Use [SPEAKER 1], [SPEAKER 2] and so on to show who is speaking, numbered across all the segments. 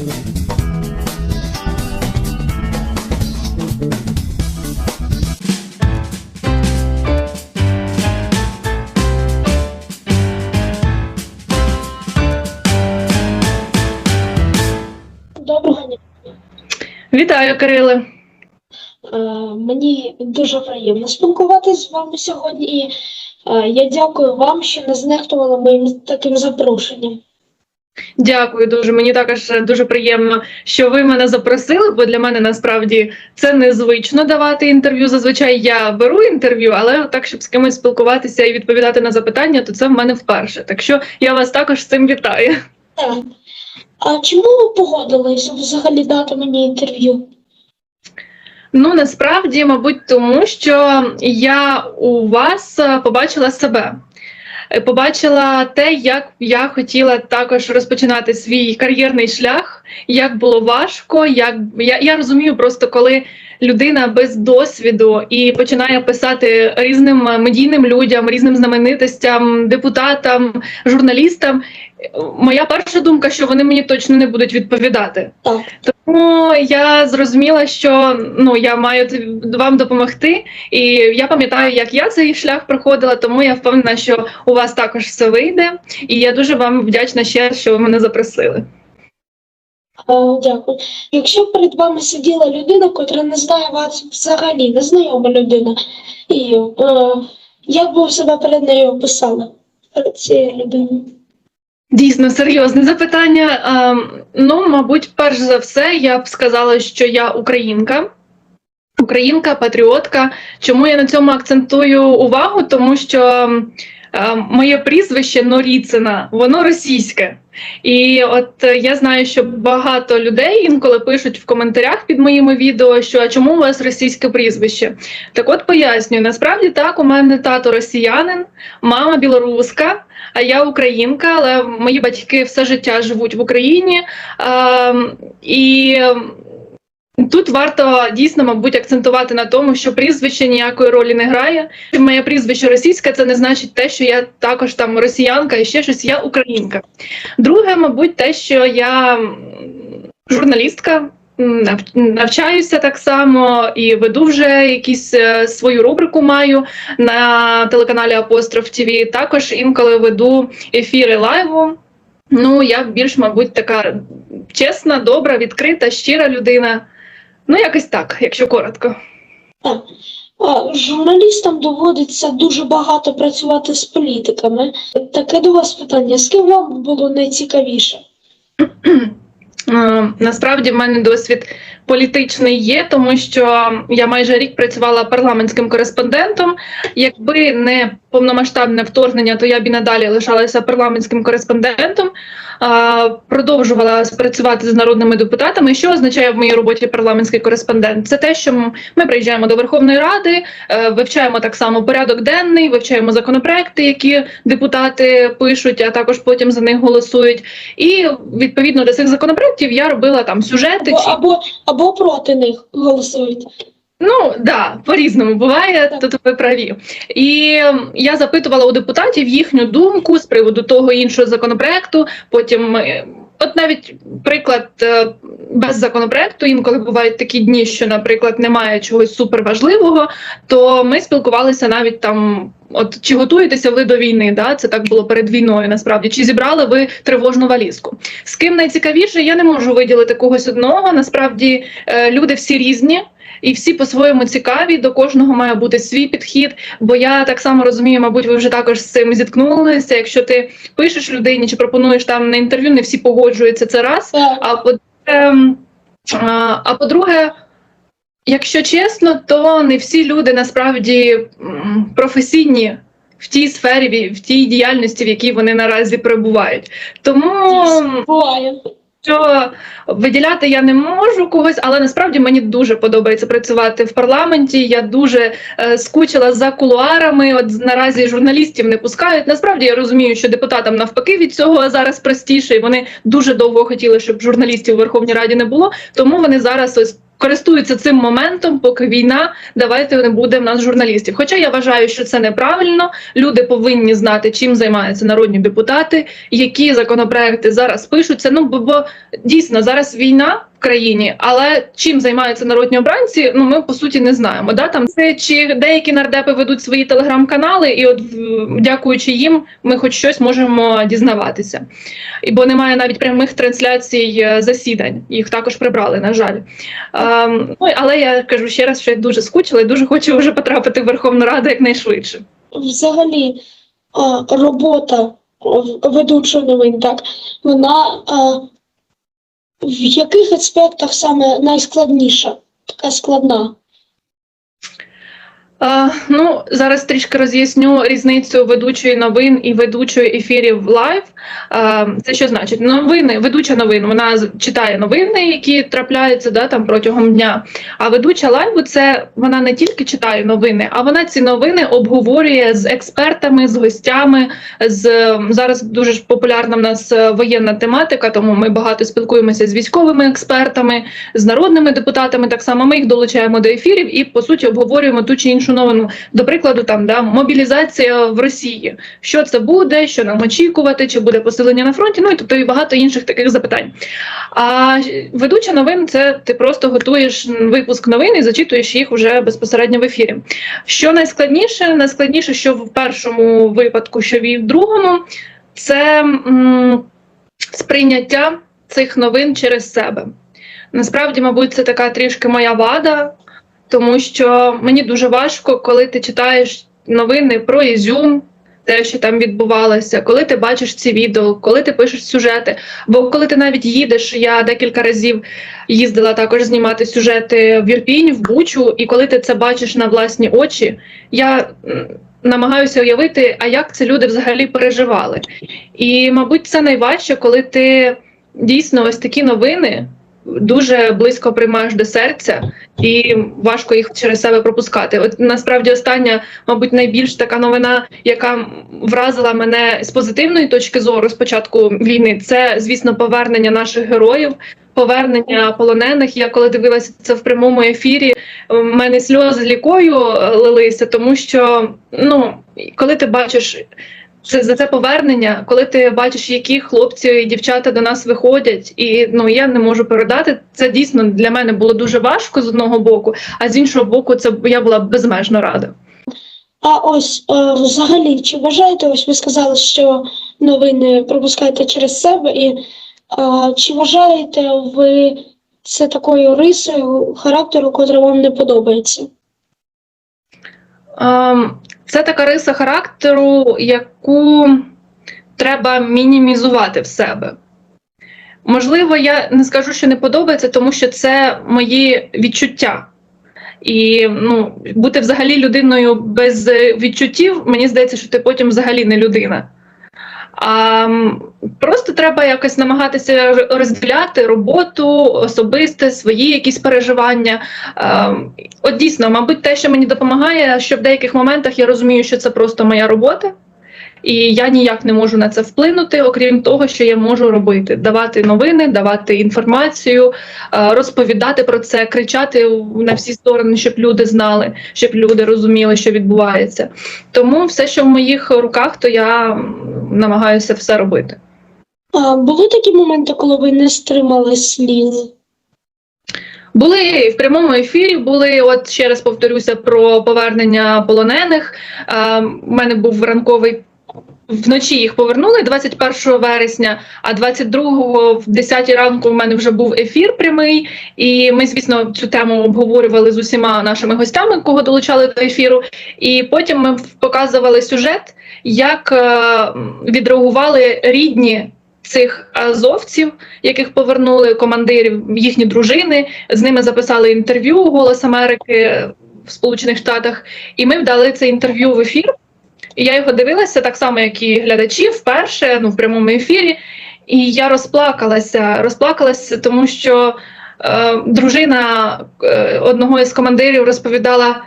[SPEAKER 1] Доброго дня.
[SPEAKER 2] Вітаю, Кириле.
[SPEAKER 1] Е, Мені дуже приємно спілкуватися з вами сьогодні, і е, я дякую вам, що не знехтували моїм таким запрошенням.
[SPEAKER 2] Дякую дуже. Мені також е, дуже приємно, що ви мене запросили, бо для мене насправді це незвично давати інтерв'ю. Зазвичай я беру інтерв'ю, але так, щоб з кимось спілкуватися і відповідати на запитання, то це в мене вперше. Так що я вас також з цим вітаю.
[SPEAKER 1] Так. А чому ви погодилися взагалі дати мені інтерв'ю?
[SPEAKER 2] Ну насправді, мабуть, тому що я у вас е, побачила себе. Побачила те, як я хотіла також розпочинати свій кар'єрний шлях, як було важко. Як я, я розумію, просто коли людина без досвіду і починає писати різним медійним людям, різним знаменитостям, депутатам, журналістам. Моя перша думка, що вони мені точно не будуть відповідати.
[SPEAKER 1] Так.
[SPEAKER 2] Тому я зрозуміла, що ну я маю вам допомогти, і я пам'ятаю, як я цей шлях проходила, тому я впевнена, що у вас також все вийде. І я дуже вам вдячна ще, що ви мене запросили.
[SPEAKER 1] Е, Дякую. Якщо перед вами сиділа людина, котра не знає вас взагалі, незнайома людина, і е, як би ви себе перед нею описали? Перед цією людиною?
[SPEAKER 2] Дійсно серйозне запитання. Ну, мабуть, перш за все, я б сказала, що я українка. Українка, патріотка. Чому я на цьому акцентую увагу? Тому що моє прізвище Норіцина, воно російське. І от е, я знаю, що багато людей інколи пишуть в коментарях під моїми відео, що а чому у вас російське прізвище? Так от пояснюю, насправді так, у мене тато росіянин, мама білоруска, а я українка, але мої батьки все життя живуть в Україні. Е, і Тут варто дійсно, мабуть, акцентувати на тому, що прізвище ніякої ролі не грає. Моє прізвище російське, це не значить те, що я також там росіянка і ще щось. Я українка. Друге, мабуть, те, що я журналістка. нав- Навчаюся так само і веду вже якісь е, свою рубрику маю на телеканалі Апостроф ТВ. Також інколи веду ефіри лайву. Ну, я більш, мабуть, така чесна, добра, відкрита, щира людина. Ну, якось так, якщо коротко.
[SPEAKER 1] Журналістам доводиться дуже багато працювати з політиками. Таке до вас питання: з ким вам було найцікавіше?
[SPEAKER 2] Насправді в мене досвід політичний є, тому що я майже рік працювала парламентським кореспондентом. Якби не повномасштабне вторгнення, то я б і надалі лишалася парламентським кореспондентом, продовжувала працювати з народними депутатами. Що означає в моїй роботі парламентський кореспондент? Це те, що ми приїжджаємо до Верховної Ради, е, вивчаємо так само порядок денний, вивчаємо законопроекти, які депутати пишуть, а також потім за них голосують. І відповідно до цих законопроектів я робила там сюжети.
[SPEAKER 1] Або,
[SPEAKER 2] Чи
[SPEAKER 1] або, або проти них голосують.
[SPEAKER 2] ну да, по-різному буває. то ви праві. І я запитувала у депутатів їхню думку з приводу того іншого законопроекту. Потім. От навіть приклад е, без законопроекту, інколи бувають такі дні, що, наприклад, немає чогось суперважливого, то ми спілкувалися навіть там. От чи готуєтеся ви до війни? Да, це так було перед війною. Насправді, чи зібрали ви тривожну валізку? З ким найцікавіше, я не можу виділити когось одного. Насправді е, люди всі різні. І всі по-своєму цікаві, до кожного має бути свій підхід. Бо я так само розумію, мабуть, ви вже також з цим зіткнулися. Якщо ти пишеш людині чи пропонуєш там на інтерв'ю, не всі погоджуються це раз. А по ем, а, по-друге, якщо чесно, то не всі люди насправді професійні в тій сфері, в- тій діяльності, в якій вони наразі перебувають. Тому. Що виділяти я не можу когось, але насправді мені дуже подобається працювати в парламенті. Я дуже е, скучила за кулуарами. От наразі журналістів не пускають. Насправді я розумію, що депутатам навпаки від цього зараз простіше. і Вони дуже довго хотіли, щоб журналістів у Верховній Раді не було. Тому вони зараз ось. Користуються цим моментом, поки війна, давайте не буде в нас журналістів. Хоча я вважаю, що це неправильно. Люди повинні знати, чим займаються народні депутати, які законопроекти зараз пишуться. Ну бо, бо дійсно зараз війна країні, але чим займаються народні обранці, ну ми по суті не знаємо. Да? Там це чи деякі нардепи ведуть свої телеграм-канали, і от дякуючи їм, ми хоч щось можемо дізнаватися. І бо немає навіть прямих трансляцій е, засідань. Їх також прибрали, на жаль. Ем, ну але я кажу ще раз, що я дуже скучила і дуже хочу вже потрапити в Верховну Раду якнайшвидше.
[SPEAKER 1] Взагалі, робота в- ведучого новин, так, вона а, в яких аспектах саме найскладніша, така складна?
[SPEAKER 2] А, ну, зараз трішки роз'ясню різницю ведучої новин і ведучої ефірів лайв. А, це що значить? Новини, ведуча новин, вона читає новини, які трапляються да, там протягом дня. А ведуча лайву це вона не тільки читає новини, а вона ці новини обговорює з експертами, з гостями. З зараз дуже ж популярна в нас е, воєнна тематика, тому ми багато спілкуємося з військовими експертами, з народними депутатами. Так само ми їх долучаємо до ефірів і по суті обговорюємо ту чи іншу новину. До прикладу, там да мобілізація в Росії. Що це буде, що нам очікувати, чи буде посилення на фронті? Ну і тобто і багато інших таких запитань. А ведуча новин це ти просто готуєш випуск новин і зачитуєш їх уже безпосередньо в ефірі. Що найскладніше? Найскладніше, що в першому випадку, що в другому, це м, сприйняття цих новин через себе. Насправді, мабуть, це така трішки моя вада, тому що мені дуже важко, коли ти читаєш новини про Ізюм, те, що там відбувалося, коли ти бачиш ці відео, коли ти пишеш сюжети. Бо коли ти навіть їдеш, я декілька разів їздила також знімати сюжети в Ірпінь, в Бучу, і коли ти це бачиш на власні очі, я намагаюся уявити, а як це люди взагалі переживали. І, мабуть, це найважче, коли ти дійсно ось такі новини дуже близько приймаєш до серця, і важко їх через себе пропускати. От насправді остання, мабуть, найбільш така новина, яка вразила мене з позитивної точки зору з початку війни, це звісно повернення наших героїв. Повернення полонених. Я коли дивилася це в прямому ефірі, в мене сльози лікою е, лилися, тому що ну коли ти бачиш це за це повернення, коли ти бачиш, які хлопці і дівчата до нас виходять, і ну я не можу передати. Це дійсно для мене було дуже важко з одного боку, а з іншого боку, це я була безмежно рада.
[SPEAKER 1] А ось е, взагалі, чи вважаєте, ось ви сказали, що новини пропускаєте через себе, і е, чи вважаєте ви це такою рисою характеру, котра вам не подобається?
[SPEAKER 2] Ем, Це така риса характеру, яку треба мінімізувати в себе. Можливо, я не скажу, що не подобається, тому що це мої відчуття. І ну, бути взагалі людиною без відчуттів, мені здається, що ти потім взагалі не людина. А просто треба якось намагатися розділяти роботу, особисте, свої якісь переживання. А, От дійсно, мабуть, те, що мені допомагає, що в деяких моментах я розумію, що це просто моя робота, і я ніяк не можу на це вплинути, окрім того, що я можу робити: давати новини, давати інформацію, е, розповідати про це, кричати на всі сторони, щоб люди знали, щоб люди розуміли, що відбувається. Тому все, що в моїх руках, то я намагаюся все робити.
[SPEAKER 1] А були такі моменти, коли ви не стримали сліз?
[SPEAKER 2] Були в прямому ефірі. Були, от ще раз повторюся про повернення полонених. Е, У мене був ранковий. Вночі їх повернули 21 вересня, а 22-го в 10 ранку в мене вже був ефір прямий, і ми, звісно, цю тему обговорювали з усіма нашими гостями, кого долучали до ефіру. І потім ми показували сюжет, як е, відреагували рідні цих азовців, яких повернули командирів, їхні дружини. З ними записали інтерв'ю Голос Америки в Сполучених Штатах, і ми вдали це інтерв'ю в ефір. І я його дивилася так само, як і глядачі, вперше ну, в прямому ефірі. І я розплакалася, розплакалася, тому що е, дружина е, одного із командирів розповідала,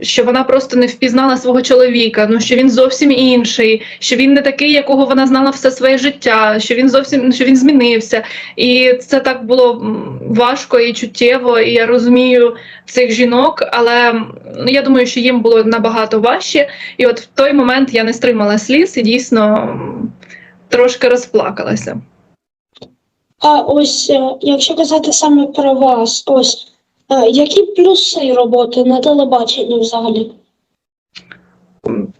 [SPEAKER 2] що вона просто не впізнала свого чоловіка, ну що він зовсім інший, що він не такий, якого вона знала все своє життя, що він зовсім що він змінився. І це так було важко і чуттєво. І я розумію цих жінок, але ну, я думаю, що їм було набагато важче. І от в той момент я не стримала сліз і дійсно трошки розплакалася.
[SPEAKER 1] А ось е, якщо казати саме про вас, ось які плюси роботи на телебаченні взагалі?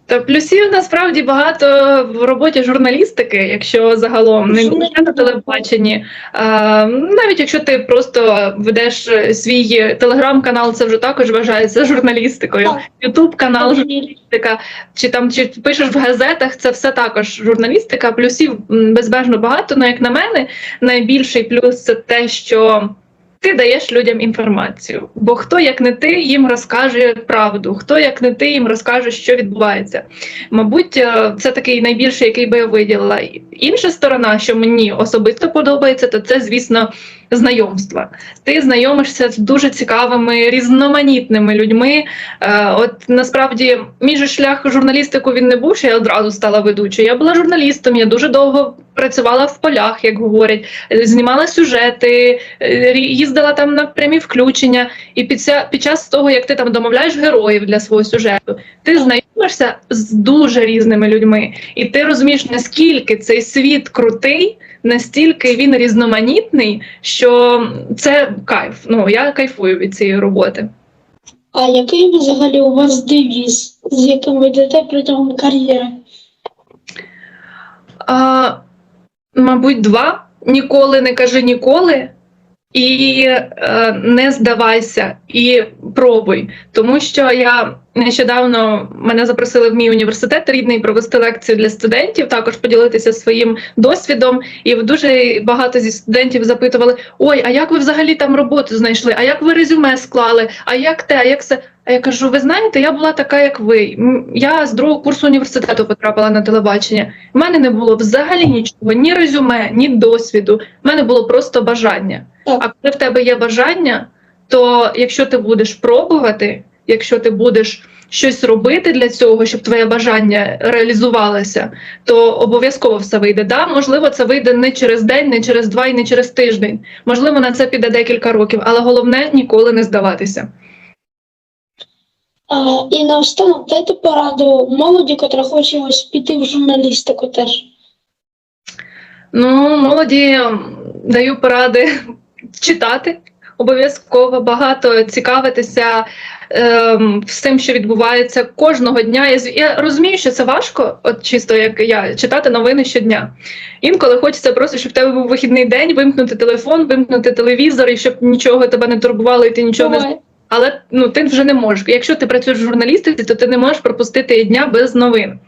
[SPEAKER 2] Та плюсів насправді багато в роботі журналістики, якщо загалом не на телебаченні. А, навіть якщо ти просто ведеш свій телеграм-канал, це вже також вважається журналістикою. Ютуб канал журналістика, чи там чи пишеш в газетах, це все також журналістика. Плюсів безбежно багато. Ну як на мене, найбільший плюс це те, що ти даєш людям інформацію. Бо хто, як не ти, їм розкаже правду, хто, як не ти, їм розкаже, що відбувається. Мабуть, е, це такий найбільший, який би я виділила. Інша сторона, що мені особисто подобається, то це, звісно, знайомства. Ти знайомишся з дуже цікавими, різноманітними людьми. Е, От насправді, мій шлях журналістику він не був, що я одразу стала ведучою. Я була журналістом, я дуже довго працювала в полях, як говорять, е, знімала сюжети, е, їздила там на прямі включення. І під, ця, під час того, як ти там домовляєш героїв для свого сюжету, ти знайомишся з дуже різними людьми, і ти розумієш, наскільки цей світ крутий, настільки він різноманітний, що це кайф. Ну я кайфую від цієї роботи.
[SPEAKER 1] А який взагалі у вас девіз, з яким ви йдете протягом кар'єри?
[SPEAKER 2] А, мабуть, два. Ніколи не кажи ніколи. І е, не здавайся, і пробуй. Тому що я нещодавно мене запросили в мій університет рідний провести лекцію для студентів, також поділитися своїм досвідом. І дуже багато зі студентів запитували: Ой, а як ви взагалі там роботу знайшли? А як ви резюме склали? А як те? А як це? А я кажу: ви знаєте, я була така, як ви. Я з другого курсу університету потрапила на телебачення. У мене не було взагалі нічого, ні резюме, ні досвіду. У мене було просто бажання. А коли в тебе є бажання, то якщо ти будеш пробувати, якщо ти будеш щось робити для цього, щоб твоє бажання реалізувалося, то обов'язково все вийде. Да, можливо, це вийде не через день, не через два і не через тиждень. Можливо, на це піде декілька років, але головне ніколи не здаватися.
[SPEAKER 1] І наостанок дайте пораду молоді, котра хоче ось піти в журналістику теж.
[SPEAKER 2] Ну, молоді даю поради читати обов'язково багато цікавитися ем, всім, що відбувається кожного дня. Я, я розумію, що це важко, от чисто як я, читати новини щодня. Інколи хочеться просто, щоб в тебе був вихідний день, вимкнути телефон, вимкнути телевізор, і щоб нічого тебе не турбувало, і ти нічого не
[SPEAKER 1] Буває.
[SPEAKER 2] Але ну ти вже не можеш. Якщо ти працюєш в журналістиці, то ти не можеш пропустити дня без новин.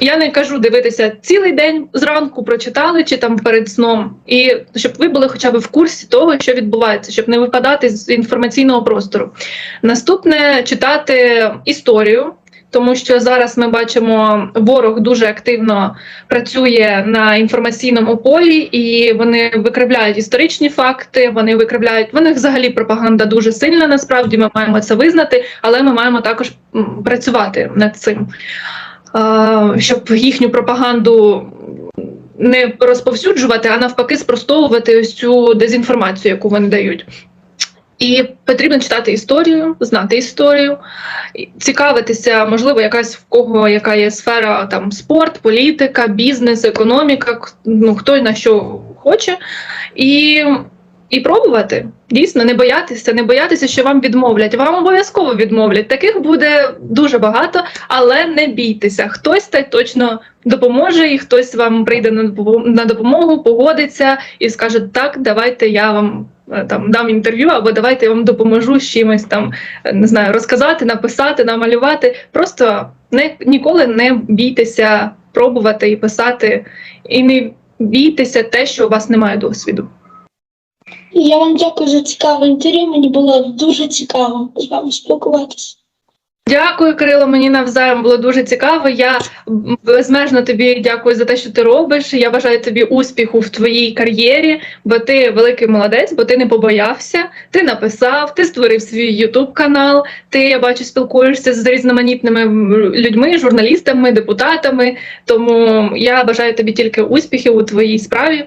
[SPEAKER 2] Я не кажу дивитися цілий день зранку, прочитали чи там перед сном, і щоб ви були хоча б в курсі того, що відбувається, щоб не випадати з інформаційного простору. Наступне читати історію. Тому що зараз ми бачимо, ворог дуже активно працює на інформаційному полі, і вони викривляють історичні факти. Вони викривляють в них взагалі пропаганда дуже сильна. Насправді ми маємо це визнати, але ми маємо також працювати над цим, щоб їхню пропаганду не розповсюджувати, а навпаки, спростовувати ось цю дезінформацію, яку вони дають. І потрібно читати історію, знати історію, цікавитися, можливо, якась в кого яка є сфера там спорт, політика, бізнес, економіка, ну хто на що хоче, і, і пробувати. Дійсно, не боятися, не боятися, що вам відмовлять. Вам обов'язково відмовлять. Таких буде дуже багато, але не бійтеся. Хтось та й точно допоможе, і хтось вам прийде на допомогу, погодиться і скаже: так, давайте я вам е, там дам інтерв'ю, або давайте я вам допоможу з чимось там е, не знаю, розказати, написати, намалювати. Просто не ніколи не бійтеся пробувати і писати, і не бійтеся те, що у вас немає досвіду.
[SPEAKER 1] Я вам дякую за цікаве інтерв'ю. Мені було дуже цікаво з вами спілкуватися.
[SPEAKER 2] Дякую, Кирило. Мені навзаєм було дуже цікаво. Я безмежно тобі дякую за те, що ти робиш. Я бажаю тобі успіху в твоїй кар'єрі, бо ти великий молодець, бо ти не побоявся. Ти написав, ти створив свій Ютуб канал. Ти я бачу, спілкуєшся з різноманітними людьми, журналістами, депутатами. Тому я бажаю тобі тільки успіхів у твоїй справі.